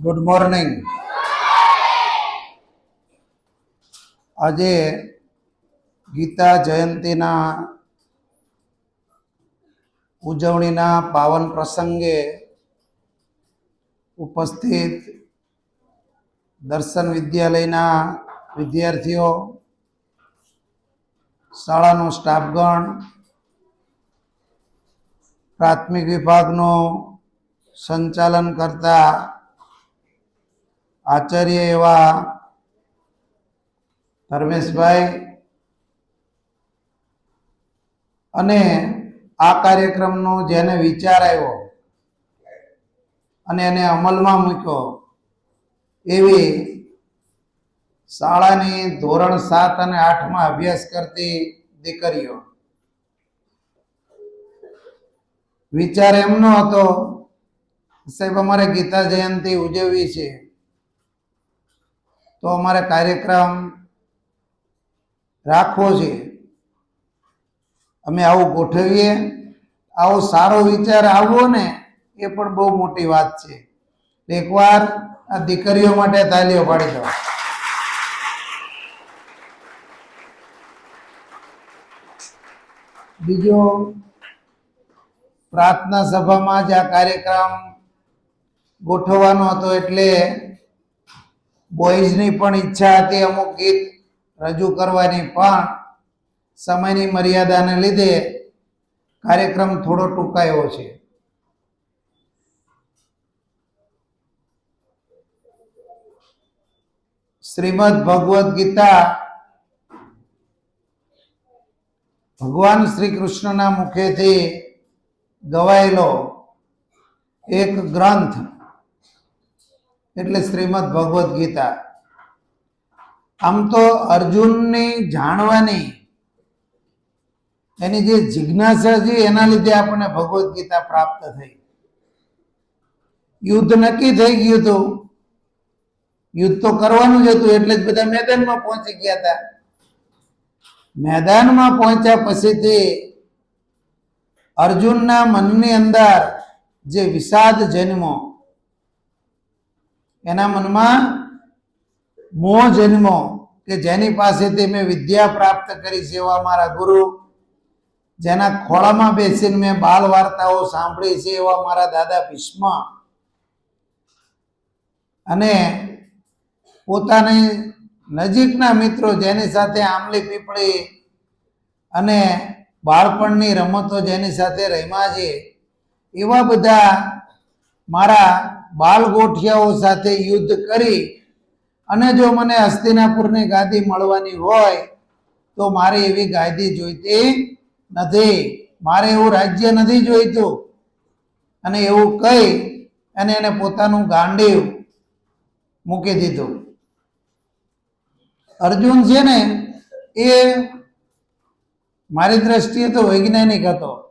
Good morning આજે ગીતા જયંતિના ઉજવણીના પાવન પ્રસંગે ઉપસ્થિત દર્શન વિદ્યાલયના વિદ્યાર્થીઓ, શાળાનો સ્ટાફગણ, પ્રાથમિક વિભાગનું સંચાલન કરતા આચાર્ય એવા ધર્મેશભાઈ અને આ કાર્યક્રમનો જેને વિચાર આવ્યો અને એને અમલમાં મૂક્યો એવી શાળાની ધોરણ સાત અને આઠમાં અભ્યાસ કરતી દીકરીઓ. વિચાર એમનો હતો, સાહેબ, અમારે ગીતા જયંતિ ઉજવવી છે. તો અમારે કાર્યક્રમ રાખવો છે. અમે આવું ગોઠવીએ. આવો સારો વિચાર આવવો ને એ પણ બહુ મોટી વાત છે. એકવાર આ દીકરીઓ માટે તાલીઓ પાડી દો. બીજો પ્રાર્થના સભામાં જ આ કાર્યક્રમ ગોઠવવાનો હતો એટલે બોયઝની પણ ઈચ્છા હતી અમુક ગીત રજૂ કરવાની, પણ સમયની મર્યાદાને લીધે કાર્યક્રમ થોડો ટૂંકાયો છે. શ્રીમદ ભગવદ્ ગીતા ભગવાન શ્રી કૃષ્ણના મુખેથી ગવાયેલો એક ગ્રંથ એટલે શ્રીમદ ભગવદ્ ગીતા. આમ તો અર્જુનની જાણવાની એની જે જિજ્ઞાસા છે એના લીધે આપણને ભગવદ્ ગીતા પ્રાપ્ત થઈ. યુદ્ધ નક્કી થઈ ગયું હતું. યુદ્ધ તો કરવાનું જ હતું એટલે જ બધા મેદાનમાં પહોંચી ગયા હતા. મેદાનમાં પહોંચ્યા પછીથી અર્જુનના મનની અંદર જે વિષાદ જન્મો એના મનમાં મોહ જન્મો કે જેની પાસેથી મેં વિદ્યા પ્રાપ્ત કરી છે એવા મારા ગુરુ, જેના ખોળામાં બેસીને મેં બાલ વાર્તાઓ સાંભળી છે એવા મારા દાદા ભીષ્મ. અને પોતાની નજીકના મિત્રો જેની સાથે આંબલી પીપળી અને બાળપણની રમતો જેની સાથે રમ્યા છે, એવા બધા મારા બાલ ગોઠિયાઓ સાથે યુદ્ધ કરી અને જો મને હસ્તિનાપુરની ગાદી મળવાની હોય તો મારે એવી ગાદી જોઈતી નથી. મારે એવું રાજ્ય નથી જોઈતું. અને એવું કહી અને એને પોતાનું ગાંડીવ મૂકી દીધું. અર્જુન છે ને, એ મારી દ્રષ્ટિએ તો વૈજ્ઞાનિક હતો.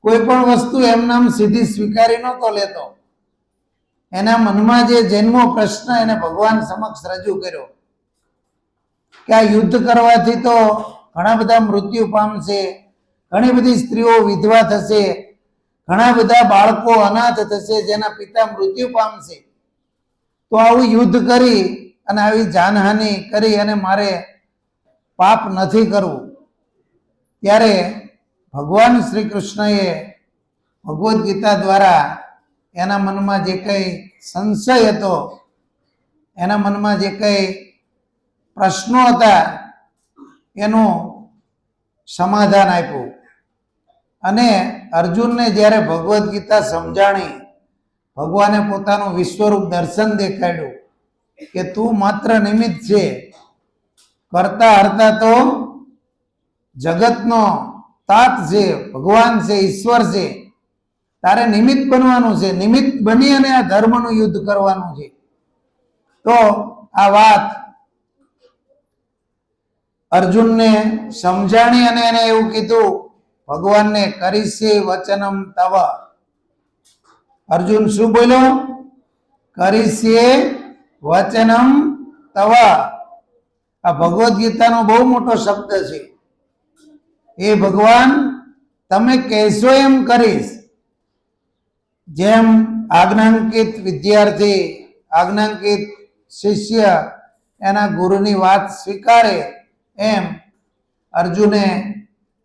કોઈ પણ વસ્તુ એમ નામ સીધી સ્વીકારી નહોતો લેતો. એના મનમાં જે જન્મો પ્રશ્ન એને ભગવાન સમક્ષ રજૂ કર્યો. કે આ યુદ્ધ કરવાથી તો ઘણા બધા મૃત્યુ પામશે, ઘણી બધી સ્ત્રીઓ વિધવા થશે, ઘણા બધા બાળકો અનાથ થશે, જેના પિતા મૃત્યુ પામશે. તો આવું યુદ્ધ કરી અને આવી જાનહાનિ કરી અને મારે પાપ નથી કરવું. ત્યારે ભગવાન શ્રી કૃષ્ણએ ભગવદ્ ગીતા દ્વારા એના મનમાં જે કંઈ સંશય હતો, એના મનમાં જે કંઈ પ્રશ્નો હતા, એનું સમાધાન આપ્યું. અને અર્જુનને જ્યારે ભગવદ્ ગીતા સમજાણી, ભગવાને પોતાનું વિશ્વરૂપ દર્શન દેખાડ્યું કે તું માત્ર નિમિત્ત છે, કરતા હરતા તો જગતનો તાત છે, ભગવાન છે, ઈશ્વર છે. તારે નિમિત્ત બનવાનું છે. નિમિત્ત બની અને આ ધર્મનું યુદ્ધ કરવાનું છે. તો આ વાત અર્જુનને સમજાણી અને એને એવું કીધું, ભગવાનને કરીશે વચનમ તવ. અર્જુન શું બોલ્યો? કરીશે વચનમ તવ. આ ભગવદ્ ગીતાનો બહુ મોટો શબ્દ છે. એ ભગવાન, તમે કહેશો એમ કરીશ. જેમ આજ્ઞાંકિત વિદ્યાર્થી, આજ્ઞાંકિત શિષ્ય એના ગુરુની વાત સ્વીકારે, એમ અર્જુને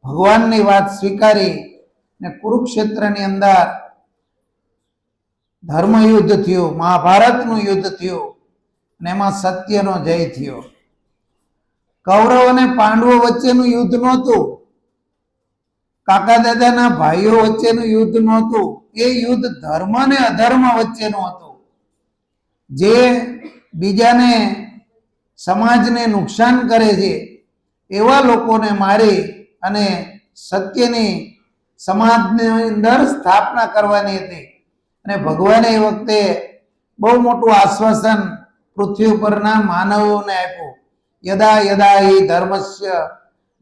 ભગવાનની વાત સ્વીકારી ને કુરુક્ષેત્રની અંદર ધર્મયુદ્ધ થયું, મહાભારતનું યુદ્ધ થયું અને એમાં સત્યનો જય થયો. કૌરવ અને પાંડવો વચ્ચેનું યુદ્ધ નહોતું. કાકા દાદાના ભાઈઓ વચ્ચેનું યુદ્ધ નહોતું. એ યુદ્ધ ધર્મ અને અધર્મ વચ્ચેનું હતું. જે બીજાને સમાજને નુકસાન કરે છે, એવા લોકોને મારી અને સત્યની સમાજની અંદર સ્થાપના કરવાની હતી. અને ભગવાને એ વખતે બહુ મોટું આશ્વાસન પૃથ્વી ઉપરના માનવોને આપ્યું. યદા યદા હિ ધર્મસ્ય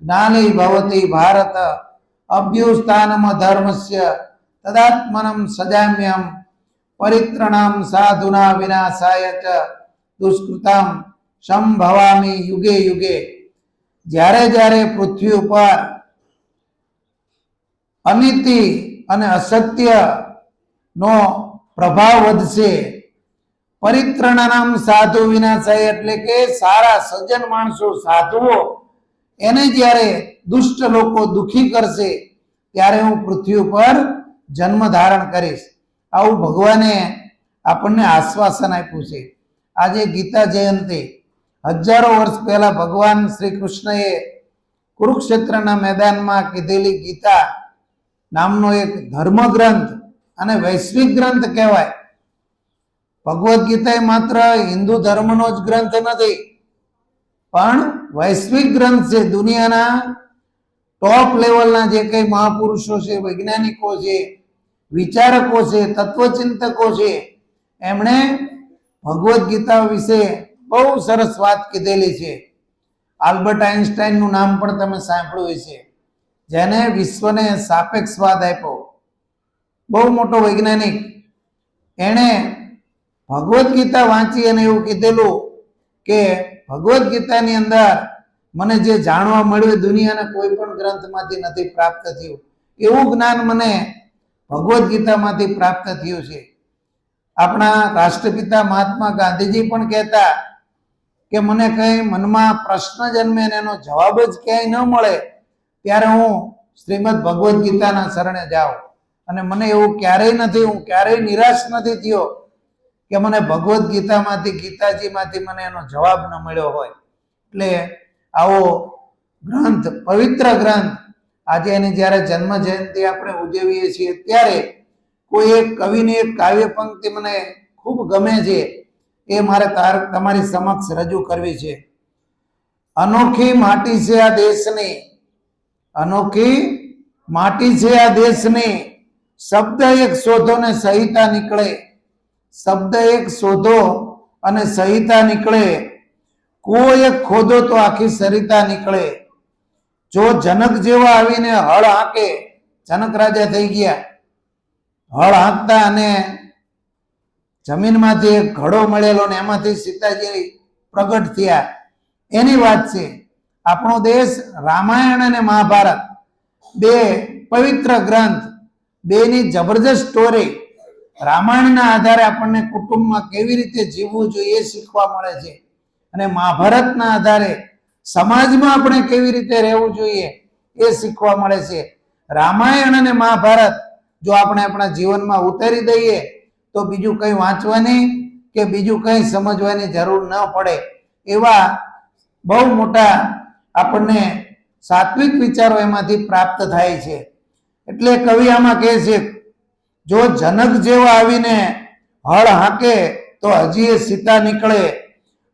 જ્ઞાન ભવતી ભારત અભ્યુસ્થાનમ ધર્મસ્ય તદાત્મનમ સજામ્યમ પરિત્રણામ સાધુના વિનાશાય ચ દુષ્કૃતામ સંભવામી યુગે યુગે જ્યારે જ્યારે પૃથ્વી ઉપર અનીતિ અને અસત્ય નો પ્રભાવ વધશે પરિત્રણાનામ સાધુ વિનાશાય એટલે કે સારા સજ્જન માણસો સાધુઓ એને જ્યારે દુષ્ટ લોકો દુખી કરશે ત્યારે હું પૃથ્વી ઉપર જન્મ ધારણ કરીશ. આવું ભગવાને આપણને આશ્વાસન આપ્યું છે. આજે ગીતા જયંતિ. હજારો વર્ષ પહેલા ભગવાન શ્રી કૃષ્ણએ કુરુક્ષેત્રના મેદાનમાં કીધેલી ગીતા નામનો એક ધર્મગ્રંથ અને વૈશ્વિક ગ્રંથ કહેવાય. ભગવદ્ ગીતા એ માત્ર હિન્દુ ધર્મનો જ ગ્રંથ નથી, પણ વૈશ્વિક ગ્રંથ છે. દુનિયાના ટોપ લેવલના જે કંઈ મહાપુરુષો છે, વૈજ્ઞાનિકો છે વિચારકો છે, તત્વચિંતકો છે. એમણે ભગવદ્ ગીતા વિશે બહુ સરસ વાત કીધેલી છે. આલ્બર્ટ આઇન્સ્ટાઈનનું નામ પણ તમે સાંભળ્યું હશે. જેને વિશ્વને સાપેક્ષવાદ આપ્યો. બહુ મોટો વૈજ્ઞાનિક. એણે ભગવદ્ ગીતા વાંચી અને એવું કીધેલું કે ભગવદ્ ગીતાની અંદર મને જે જાણવા મળ્યું દુનિયાના કોઈ પણ ગ્રંથમાંથી નથી પ્રાપ્ત થયું. એવું જ્ઞાન મને ભગવદ્ ગીતામાંથી પ્રાપ્ત થયું છે. આપણા રાષ્ટ્રપિતા મહાત્મા ગાંધીજી પણ કહેતા કે મને કઈ મનમાં પ્રશ્ન જન્મે એનો જવાબ જ ક્યાંય ન મળે, ત્યારે હું શ્રીમદ ભગવદ્ ગીતાના શરણે જાઉં. અને મને એવું ક્યારેય નથી, હું ક્યારેય નિરાશ નથી થયો કે મને ભગવદ્ ગીતામાંથી, ગીતાજીમાંથી મને એનો જવાબ ન મળ્યો હોય. એટલે આવો ગ્રંથ, પવિત્ર ગ્રંથ આજે એની જ્યારે જન્મ જયંતિ આપણે ઉજવીએ છીએ, ત્યારે કોઈ એક કવિની, એક કાવ્ય પંક્તિ મને ખૂબ ગમે છે, એ મારે તમારી સમક્ષ રજૂ કરવી છે. અનોખી માટી છે આ દેશની, અનોખી માટી છે આ દેશની, શબ્દ એક શોધો ને સહિતા નીકળે, શબ્દ એક શોધો અને સહિતા નીકળે કોઈ એક ખોદો તો આખી સરિતા નીકળે. જો જનક જેવા આવીને હળ હાંકે, જનક રાજા થઈ ગયા. હળ હાંકતા અને જમીનમાંથી એક ઘડો મળેલો ને એમાંથી સીતાજી પ્રગટ થયા. એની વાત છે, આપણો દેશ રામાયણ અને મહાભારત, બે પવિત્ર ગ્રંથ, બેની જબરજસ્ત સ્ટોરી, રામાયણના આધારે આપણને કુટુંબમાં કેવી રીતે જીવવું જોઈએ શીખવા મળે છે અને મહાભારતના આધારે સમાજમાં આપણે કેવી રીતે રહેવું જોઈએ એ શીખવા મળે છે. રામાયણ અને મહાભારત, જો આપણે આપણા જીવનમાં ઉતારી દઈએ, તો બીજું કંઈ વાંચવાની કે બીજું કંઈ સમજવાની જરૂર ન પડે એવા બહુ મોટા આપણને સાત્વિક વિચારો એમાંથી પ્રાપ્ત થાય છે. એટલે કવિ આમાં કહે છે, જો જનક જેવા આવીને હળ હાંકે, તો હજી એ સીતા નીકળે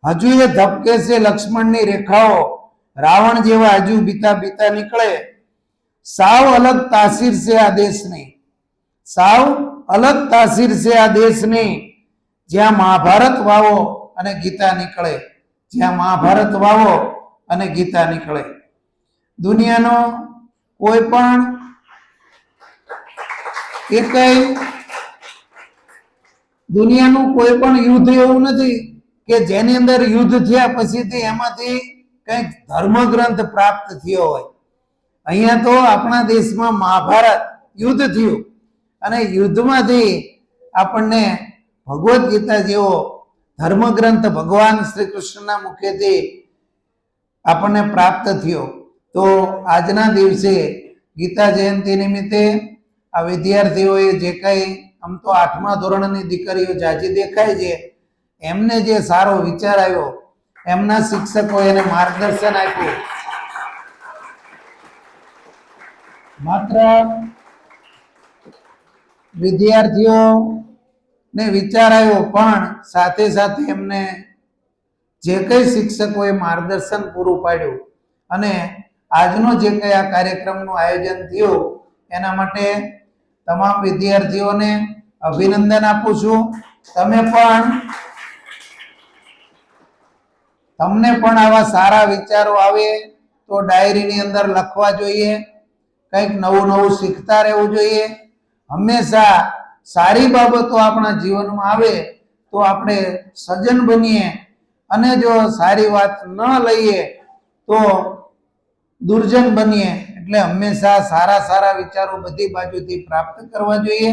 હજુ એ ધબકે છે લક્ષ્મણની રેખાઓ. રાવણ જેવા હજુ બીતા બીતા નીકળે. સાવ અલગ તાસીર છે આ દેશની. સાવ અલગ તાસીર છે આ દેશની. જ્યાં મહાભારત વાવો અને ગીતા નીકળે. જ્યાં મહાભારત વાવો અને ગીતા નીકળે. દુનિયાનો કોઈ પણ એ કઈ દુનિયાનું કોઈ પણ યુદ્ધ એવું નથી. કે જેની અંદર યુદ્ધ થયા પછીથી એમાંથી કંઈક ધર્મગ્રંથ પ્રાપ્ત થયો હોય. અહીંયા તો આપણા દેશમાં મહાભારત યુદ્ધ થયું અને યુદ્ધમાંથી આપણને ભગવદ્ ગીતા જેવો ધર્મગ્રંથ ભગવાન શ્રી કૃષ્ણના મુખેથી આપણને પ્રાપ્ત થયો. તો આજના દિવસે ગીતા જયંતિ નિમિત્તે આ વિદ્યાર્થીઓએ જે કંઈ આમ તો આઠમા ધોરણની દીકરીઓ જાજી દેખાય છે એમને જે સારો વિચાર આવ્યો, એમના શિક્ષકો એને માર્ગદર્શન આપ્યું. માત્ર વિદ્યાર્થીઓ ને વિચાર આવ્યો, પણ સાથે સાથે એમને જે કંઈ શિક્ષકોએ માર્ગદર્શન પૂરું પાડ્યું અને આજનો જે કંઈ આ કાર્યક્રમનું આયોજન થયું, એના માટે તમામ વિદ્યાર્થીઓને અભિનંદન આપું છું. તમે પણ તમને પણ આવા સારા વિચારો આવે તો ડાયરીની અંદર લખવા જોઈએ. કંઈક નવું નવું શીખતા રહેવું જોઈએ. હંમેશા સારી બાબતો આપણા જીવનમાં આવે તો આપણે સજ્જન બનીએ અને જો સારી વાત ન લઈએ તો દુર્જન બનીએ. એટલે હંમેશા સારા સારા વિચારો બધી બાજુથી પ્રાપ્ત કરવા જોઈએ.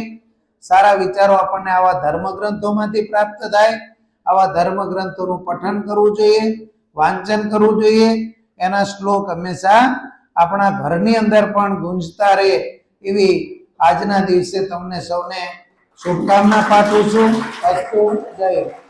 સારા વિચારો આપણને આવા ધર્મગ્રંથોમાંથી પ્રાપ્ત થાય. આવા ધર્મ ગ્રંથોનું પઠન કરવું જોઈએ, વાંચન કરવું જોઈએ. એના શ્લોક હંમેશા આપણા ઘરની અંદર પણ ગુંજતા રહે એવી આજના દિવસે તમને સૌને શુભકામના પાઠવું છું. અસ્તુ, જય.